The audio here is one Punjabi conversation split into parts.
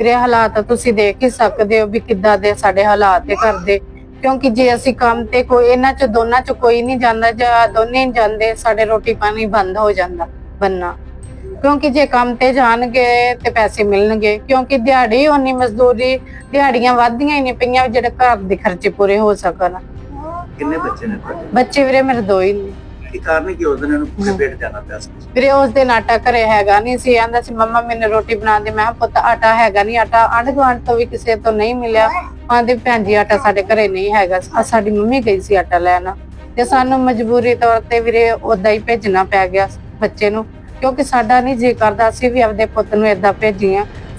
ਵੀਰੇ ਹਾਲਾਤ ਤੁਸੀਂ ਦੇਖ ਹੀ ਸਕਦੇ ਹੋ ਵੀ ਕਿੱਦਾਂ ਦੇ ਸਾਡੇ ਹਾਲਾਤ ਦੇ ਘਰ ਦੇ ਕਿਉਂਕਿ ਜੇ ਅਸੀਂ ਕੰਮ ਤੇ ਕੋਈ ਇਹਨਾਂ ਚ ਦੋਨਾਂ ਚ ਕੋਈ ਨਹੀਂ ਜਾਂਦਾ ਜਾਂ ਦੋਨੇ ਨਹੀਂ ਜਾਂਦੇ ਸਾਡੇ ਰੋਟੀ ਪਾਣੀ ਬੰਦ ਹੋ ਜਾਂਦਾ ਬੰਨਾ। ਕਿਉਂਕਿ ਜੇ ਕੰਮ ਤੇ ਜਾਣਗੇ ਤੇ ਪੈਸੇ ਮਿਲਣਗੇ। ਕਿਉਂਕਿ ਦਿਹਾੜੀ ਹੋਣੀ ਮਜ਼ਦੂਰੀ ਦਿਹਾੜੀਆਂ ਵੱਧਦੀਆਂ ਹੀ ਨਹੀਂ ਪਈਆਂ ਜਿਹੜੇ ਘਰ ਦੇ ਖਰਚੇ ਪੂਰੇ ਹੋ ਸਕਣ। ਕਿੰਨੇ ਬੱਚੇ ਨੇ ਤੁਹਾਡੇ? ਬੱਚੇ ਵੀਰੇ ਮੇਰੇ ਦੋ ਹੀ ਨੇ। ਕੀ ਕਾਰਨ ਕੀ ਉਸ ਦਿਨ ਇਹਨੂੰ ਭੁੱਖੇ ਪੇਟ ਜਾਣਾ ਪਿਆ ਸੀ? ਵੀਰੇ ਉਸ ਦਿਨ ਆਟਾ ਘਰੇ ਹੈਗਾ ਨਹੀਂ ਸੀ। ਆਂਦਾ ਸੀ ਮੰਮਾ ਮੈਨੂੰ ਰੋਟੀ ਬਣਾ ਦੇ। ਮੈਂ ਕਿਹਾ ਪੁੱਤ ਆਟਾ ਹੈਗਾ ਨਹੀਂ। ਆਟਾ ਆਂਢ ਗੁਆਂਢ ਤੋਂ ਵੀ ਕਿਸੇ ਤੋਂ ਨਹੀਂ ਮਿਲਿਆ। ਆਂਦੇ ਭੈਣ ਜੀ ਆਟਾ ਸਾਡੇ ਘਰੇ ਨਹੀਂ ਹੈਗਾ। ਆ ਸਾਡੀ ਮੰਮੀ ਗਈ ਸੀ ਆਟਾ ਲੈਣ। ਤੇ ਸਾਨੂੰ ਮਜਬੂਰੀ ਤੌਰ ਤੇ ਵੀਰੇ ਉਦਾਂ ਹੀ ਭੇਜਣਾ ਪੈ ਗਿਆ ਬੱਚੇ ਨੂੰ। ਕਿਉਂਕਿ ਸਾਡਾ ਨਹੀਂ ਜੀ ਕਰਦਾ ਅਸੀਂ ਵੀ ਆਪਦੇ ਪੁੱਤ ਨੂੰ ਏਦਾਂ ਭੇਜੀਆਂ।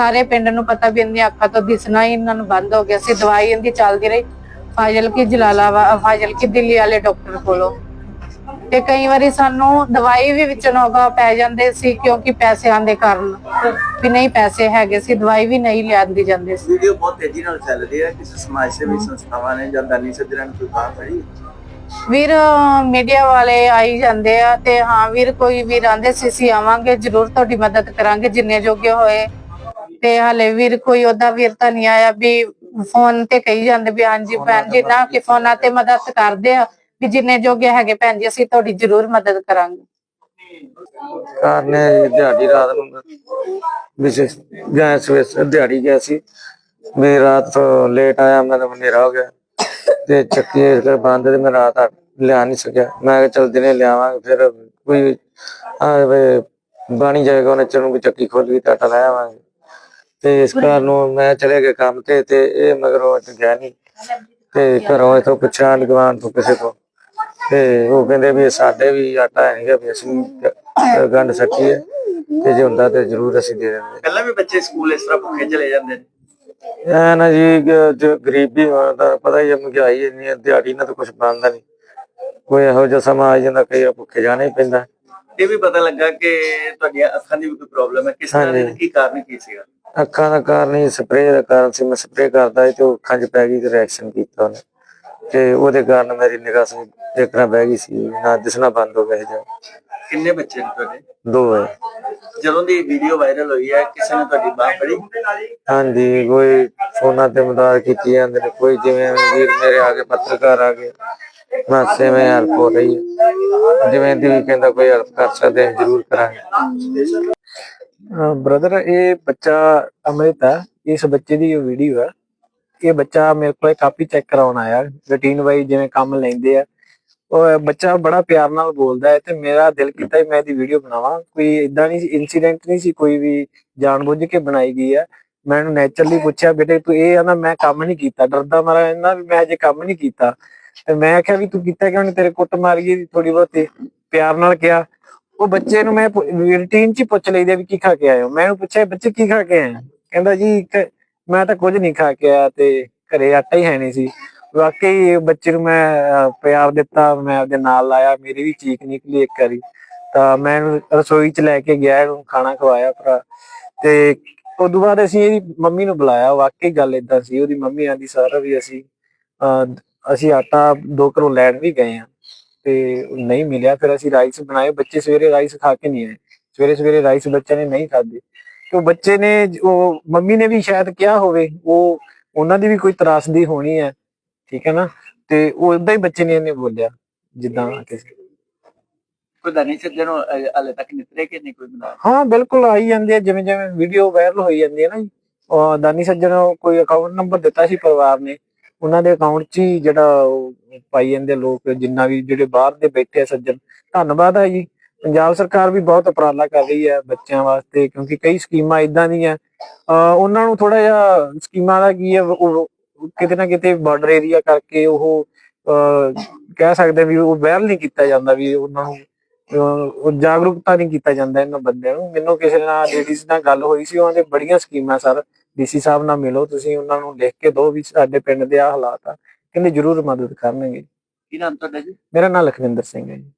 ਸਾਰੇ ਪਿੰਡ ਨੂੰ ਪਤਾ ਵੀ ਇਹਦੀਆਂ ਅੱਖਾਂ ਤੋਂ ਦਿਸਣਾ ਹੀ ਇਹਨਾਂ ਨੂੰ ਬੰਦ ਹੋ ਗਿਆ ਸੀ ਦਵਾਈ ਇਹਦੀ ਚੱਲਦੀ ਰਹੀ। ਫਾਜ਼ਲ ਕੀ ਜਲਾਲਾਬਾਦ ਫਾਜ਼ਲ ਕੀ ਦਿੱਲੀ ਵਾਲੇ ਡਾਕਟਰ ਕੋਲੋਂ। ਤੇ ਕਈ ਵਾਰੀ ਸਾਨੂੰ ਦਵਾਈ ਵੀ ਵਿੱਚ ਨੋਗਾ ਪੈ ਜਾਂਦੇ ਸੀ ਕਿਉਂਕਿ ਪੈਸਿਆਂ ਦੇ ਕਾਰਨ ਵੀ ਨਹੀਂ ਪੈਸੇ ਹੈਗੇ ਸੀ ਦਵਾਈ ਵੀ ਨਹੀਂ ਲਿਆਂਦੀ ਜਾਂਦੀ ਸੀ। ਵੀਡੀਓ ਬਹੁਤ ਤੇਜ਼ੀ ਨਾਲ ਚੱਲ ਰਹੀ ਹੈ ਕਿਸੇ ਸਮਾਜ ਸੇਵੀ ਸੰਸਥਾਵਾਂ ਨੇ ਜਾਂ ਦਾਨੀ ਸੱਜਣਾਂ ਨੇ ਕੋਈ ਬਾਤ ਫੜੀ? ਵੀਰ ਮੀਡੀਆ ਵਾਲੇ ਆਈ ਜਾਂਦੇ ਆ ਤੇ ਹਾਂ ਵੀਰ ਕੋਈ ਵੀਰ ਆਂਦੇ ਸੀ ਅਸੀਂ ਆਵਾਂਗੇ ਜ਼ਰੂਰ ਤੁਹਾਡੀ ਮਦਦ ਕਰਾਂਗੇ ਜਿੰਨੇ ਜੋਗੇ ਹੋਏ ਤੇ ਹਲੇ ਵੀਰ ਕੋਈ ਉਹਦਾ ਵੀਰ ਤਾਂ ਨਹੀਂ ਆਇਆ ਵੀ ਫੋਨ ਤੇ ਕਹੀ ਜਾਂਦੇ ਵੀ ਹਾਂਜੀ ਭੈਣ ਜੀ ਨਾ ਕਿ ਫੋਨਾਂ ਤੇ ਮਦਦ ਕਰਦੇ ਆ ਵੀ ਜਿੰਨੇ ਜੋਗੇ ਹੈਗੇ ਭੈਣ ਜੀ ਅਸੀਂ ਤੁਹਾਡੀ ਜ਼ਰੂਰ ਮਦਦ ਕਰਾਂਗੇ। ਕਾਰ ਨੇ ਦਿਹਾੜੀ ਰਾਤ ਨੂੰ ਵਿਸ਼ੇਸ਼ ਗਿਆ ਸਵੇਰ ਦਿਹਾੜੀ ਗਿਆ ਸੀ। ਮੈਂ ਰਾਤ ਲੇਟ ਆਇਆ ਮੈਂ ਹਨੇਰਾ ਹੋ ਗਿਆ ਤੇ ਚੱਕੀ ਇਸ ਕਰ ਬੰਦ ਤੇ ਮੈਂ ਰਾਤ ਲਿਆ ਨਹੀਂ ਸਕਿਆ। ਮੈਂ ਕਿਹਾ ਚਲ ਦਿਨੇ ਲਿਆਵਾਂਗੇ ਫਿਰ ਕੋਈ ਆ ਬਾਣੀ ਜਾਏਗਾ ਉਹਨੇ ਚਨੂੰ ਚੱਕੀ ਖੋਲ ਗਈ ਤਾਂ ਆਟਾ ਲੈ ਆਵਾਂਗੇ। ਤੇ ਇਸ ਕਾਰਨ ਨੂੰ ਮੈਂ ਚਲੇ ਗਿਆ ਕੰਮ ਤੇ ਤੇ ਇਹ ਮਗਰੋਂ ਅੱਜ ਗਿਆ ਨਹੀਂ ਤੇ ਘਰੋਂ ਇਥੋਂ ਪੁੱਛਿਆ ਗਵਾਨ ਤੋਂ ਕਿਸੇ ਤੋਂ ਤੇ ਉਹ ਕਹਿੰਦੇ ਵੀ ਸਾਡੇ ਵੀ ਆਟਾ ਹੈ ਨਹੀਂਗਾ ਵੀ ਅਸੀਂ ਗੰਢ ਸਕੀਏ ਤੇ ਜੇ ਹੁੰਦਾ ਤੇ ਜ਼ਰੂਰ ਅਸੀਂ ਦੇ ਦਿੰਦੇ। ਪਹਿਲਾਂ ਵੀ ਬੱਚੇ ਸਕੂਲ ਇਸ ਤਰ੍ਹਾਂ ਭੁੱਖੇ ਚਲੇ ਜਾਂਦੇ ਨੇ। ਐ ਨਾ ਜੀ ਜੋ ਗਰੀਬੀ ਹੋਣ ਦਾ ਪਤਾ ਹੀ ਹੈ ਮਹਿੰਗਾਈ ਇੰਨੀ ਹੈ ਦਿਹਾੜੀ ਨਾਲ ਤਾਂ ਕੁਝ ਬਣਦਾ ਨਹੀਂ ਕੋਈ ਇਹੋ ਜਿਹਾ ਸਮਾਂ ਆ ਜਾਂਦਾ ਕਈ ਵਾਰ ਭੁੱਖੇ ਜਾਣਾ ਹੀ ਪੈਂਦਾ। ਇਹ ਵੀ ਪਤਾ ਲੱਗਾ ਕਿ ਤੁਹਾਡੀਆਂ ਅੱਖਾਂ ਦੀ ਵੀ ਕੋਈ ਪ੍ਰੋਬਲਮ ਹੈ। ਕਿਸ ਤਰ੍ਹਾਂ ਦੀ। ਕੀ ਕਾਰਨ ਕੀ ਸੀਗਾ? ਅੱਖਾਂ ਦਾ ਕਾਰਨ ਹੀ ਸਪਰੇਅ ਦਾ ਕਾਰਨ ਸੀ। ਮੈਂ ਸਪਰੇਅ ਕਰਦਾ ਸੀ ਤੇ ਉਹ ਅੱਖਾਂ 'ਚ ਪੈ ਗਈ ਤੇ ਰਿਐਕਸ਼ਨ ਕੀਤਾ ਉਹਨੇ। ਤੇ ਉਹਦੇ ਕਾਰਨ ਮੇਰੀ ਨਿਗਾਹ ਸੀ ਦੇਖਣਾ ਬਹਿ ਗਈ ਸੀ। ਨਾ ਦਿਸਣਾ ਬੰਦ ਹੋ ਗਿਆ ਜਾਂ ਕਿੰਨੇ ਬੱਚੇ ਨੇ ਤੁਹਾਡੇ? ਦੋ ਹੈ। ਜਦੋਂ ਦੀ ਵੀਡੀਓ ਵਾਇਰਲ ਹੋਈ ਹੈ ਕਿਸੇ ਨੇ ਤੁਹਾਡੀ ਬਾਹ ਫੜੀ? ਹਾਂਜੀ ਕੋਈ ਫੋਨਾਂ ਤੇ ਮਦਦ ਕੀਤੀ ਜਾਂਦੇ ਨੇ। ਕੋਈ ਜਿਵੇਂ ਵੀਰ ਮੇਰੇ ਆ ਗਏ ਪੱਤਰਕਾਰ ਆ ਗਏ। ਮਾਸੇ ਮੈਂ ਹੈਲਪ ਹੋ ਰਹੀ ਹੈ। ਜਿਵੇਂ ਦੀ ਵੀ ਕਹਿੰਦਾ ਕੋਈ ਹੈਲਪ ਕਰ ਸਕਦੇ ਜ਼ਰੂਰ ਕਰਾਂਗੇ। ਬ੍ਰਦਰ ਇਹ ਬੱਚਾ ਅਮ੍ਰਿਤ ਹੈ। ਇਸ ਬੱਚੇ ਦੀ ਇਹ ਵੀਡੀਓ ਹੈ। ਇਹ ਬੱਚਾ ਮੇਰੇ ਕੋਲ ਕਾਪੀ ਚੈੱਕ ਕਰਾਉਣ ਆਇਆ। ਰੂਟੀਨ ਵਾਈ ਜਿਵੇਂ ਕੰਮ ਲੈਂਦੇ ਆ। ਉਹ ਬੱਚਾ ਬੜਾ ਪਿਆਰ ਨਾਲ ਬੋਲਦਾ ਹੈ ਤੇ ਮੇਰਾ ਦਿਲ ਕੀਤਾ ਮੈਂ ਇਹਦੀ ਵੀਡੀਓ ਬਣਾਵਾਂ। ਕੋਈ ਇਦਾਂ ਨਹੀਂ ਇਨਸੀਡੈਂਟ ਨਹੀਂ ਸੀ ਕੋਈ ਵੀ ਜਾਣਬੁੱਝ ਕੇ ਬਣਾਈ ਗਈ ਹੈ। ਮੈਂ ਇਹਨੂੰ ਨੇਚਰਲੀ ਪੁੱਛਿਆ, ਬੇਟੇ ਤੂੰ ਇਹ ਆ ਨਾ, ਮੈਂ ਕੰਮ ਨਹੀਂ ਕੀਤਾ। ਡਰਦਾ ਮਾਰਾ ਇਹਨਾਂ ਵੀ ਮੈਂ ਅਜੇ ਕੰਮ ਨਹੀਂ ਕੀਤਾ। ਤੇ ਮੈਂ ਆਖਿਆ ਵੀ ਤੂੰ ਕੀਤਾ ਕਿਉਂ ਨਹੀਂ ਤੇਰੇ ਕੁੱਟ ਮਾਰੀ ਥੋੜੀ ਬਹੁਤੀ। ਪਿਆਰ ਨਾਲ ਕਿਹਾ। ਉਹ ਬੱਚੇ ਨੂੰ ਮੈਂ ਰੂਟੀਨ ਚ ਹੀ ਪੁੱਛ ਲਈਦੇ ਵੀ ਕੀ ਖਾ ਕੇ ਆਏ ਹੋ। ਮੈਂ ਉਹਨੂੰ ਪੁੱਛਿਆ ਬੱਚੇ ਕੀ ਖਾ ਕੇ ਆਏ? ਕਹਿੰਦਾ ਜੀ ਮੈਂ ਤਾਂ ਕੁਝ ਨਹੀਂ ਖਾ ਕੇ ਆਇਆ ਤੇ ਘਰੇ ਆਟਾ ਹੀ ਹੈ ਨਹੀਂ ਸੀ। ਵਾਕਈ ਬੱਚੇ ਨੂੰ ਮੈਂ ਪਿਆਰ ਦਿੱਤਾ ਮੈਂ ਉਹਦੇ ਨਾਲ ਲਾਇਆ ਮੇਰੀ ਵੀ ਚੀਕ ਨਿਕਲੀ ਇੱਕ ਵਾਰੀ। ਤਾਂ ਮੈਂ ਰਸੋਈ ਚ ਲੈ ਕੇ ਗਿਆ ਇਹਨੂੰ ਖਾਣਾ ਖਵਾਇਆ ਭਰਾ। ਤੇ ਉਦੋਂ ਬਾਅਦ ਅਸੀਂ ਇਹਦੀ ਮੰਮੀ ਨੂੰ ਬੁਲਾਇਆ। ਵਾਕਈ ਗੱਲ ਇਦਾਂ ਸੀ। ਉਹਦੀ ਮੰਮੀ ਆਂਦੀ ਸਾਰਾ ਵੀ ਅਸੀਂ ਅਹ, ਅਸੀਂ ਆਟਾ ਦੋ ਘਰੋਂ ਲੈਣ ਵੀ ਗਏ ਆ। ਤੇ ਨਹੀਂ ਮਿਲਿਆ। ਫਿਰ ਅਸੀਂ ਰਾਈਸ ਬਣਾਏ। ਬੱਚੇ ਸਵੇਰੇ ਰਾਈਸ ਖਾ ਕੇ ਨਹੀਂ ਆਏ। ਸਵੇਰੇ ਸਵੇਰੇ ਰਾਈਸ ਬੱਚਿਆਂ ਨੇ ਨਹੀਂ ਖਾਦੇ ਤੇ ਬੱਚੇ ਨੇ ਉਹ ਮੰਮੀ ਨੇ ਵੀ ਸ਼ਾਇਦ ਕਿਹਾ ਹੋਵੇ ਉਹ ਉਹਨਾਂ ਦੀ ਵੀ ਕੋਈ ਤਰਾਸਦੀ ਹੋਣੀ ਹੈ। ਠੀਕ ਹੈ ਨਾ? ਤੇ ਉਹ ਉਦਾਂ ਹੀ ਬੱਚੇ ਨੇ ਇਹਨੇ ਬੋਲਿਆ ਜਿੱਦਾਂ ਕਿਸੇ ਕੋਈ ਦਾਨੀ ਸੱਜਣ ਹਲੇ ਤੱਕ ਨਿਤਰੇ ਕਿ ਨਹੀਂ ਕੋਈ ਬਣਾ? ਹਾਂ ਬਿਲਕੁਲ ਆਈ ਜਾਂਦੇ ਆ ਜਿਵੇਂ ਜਿਵੇਂ ਵੀਡੀਓ ਵਾਇਰਲ ਹੋਈ ਜਾਂਦੀ ਹੈ ਨਾ ਜੀ। ਉਹ ਦਾਨੀ ਸੱਜਣ ਕੋਈ ਅਕਾਊਂਟ ਨੰਬਰ ਦਿੱਤਾ ਸੀ ਪਰਿਵਾਰ ਨੇ। ਉਹਨਾਂ ਦੇ ਅਕਾਊਂਟ 'ਚ ਹੀ ਜਿਹੜਾ ਪਾਈ ਜਾਂਦੇ ਲੋਕ, ਜਿੰਨਾ ਵੀ ਜਿਹੜੇ ਬਾਹਰ ਦੇ ਬੈਠੇ ਆ ਸੱਜਣ। ਧੰਨਵਾਦ ਹੈ ਜੀ। ਪੰਜਾਬ ਸਰਕਾਰ ਵੀ ਬਹੁਤ ਉਪਰਾਲਾ ਕਰ ਰਹੀ ਹੈ ਬੱਚਿਆਂ ਵਾਸਤੇ, ਕਿਉਂਕਿ ਕਈ ਸਕੀਮਾਂ ਇਦਾਂ ਦੀਆਂ ਅਹ ਉਹਨਾਂ ਨੂੰ ਥੋੜਾ ਜਿਹਾ ਸਕੀਮਾਂ ਦਾ ਕੀ ਹੈ ਕਿਤੇ ਨਾ ਕਿਤੇ ਬਾਰਡਰ ਏਰੀਆ ਕਰਕੇ ਉਹ ਅਹ ਕਹਿ ਸਕਦੇ ਵੀ ਉਹ ਵਾਇਰਲ ਨਹੀਂ ਕੀਤਾ ਜਾਂਦਾ ਵੀ ਉਹਨਾਂ ਨੂੰ ਉਹ ਜਾਗਰੂਕਤਾ ਨਹੀਂ ਕੀਤਾ ਜਾਂਦਾ ਇਹਨਾਂ ਬੰਦਿਆਂ ਨੂੰ। ਮੈਨੂੰ ਕਿਸੇ ਨਾਲ ਲੇਡੀਜ਼ ਨਾਲ ਗੱਲ ਹੋਈ ਸੀ, ਉਹਨਾਂ ਦੇ ਬੜੀਆਂ ਸਕੀਮਾਂ ਸਰ। ਡੀਸੀ ਸਾਹਿਬ ਨਾਲ ਮਿਲੋ ਤੁਸੀਂ, ਉਹਨਾਂ ਨੂੰ ਲਿਖ ਕੇ ਦਿਓ ਵੀ ਸਾਡੇ ਪਿੰਡ ਦੇ ਆ ਹਾਲਾਤ ਆ। ਕਹਿੰਦੇ ਜ਼ਰੂਰ ਮਦਦ ਕਰਨਗੇ ਕੀ ਨਾਮ ਤੁਹਾਡਾ ਜੀ? ਮੇਰਾ ਨਾਮ ਲਖਵਿੰਦਰ ਸਿੰਘ ਹੈ ਜੀ।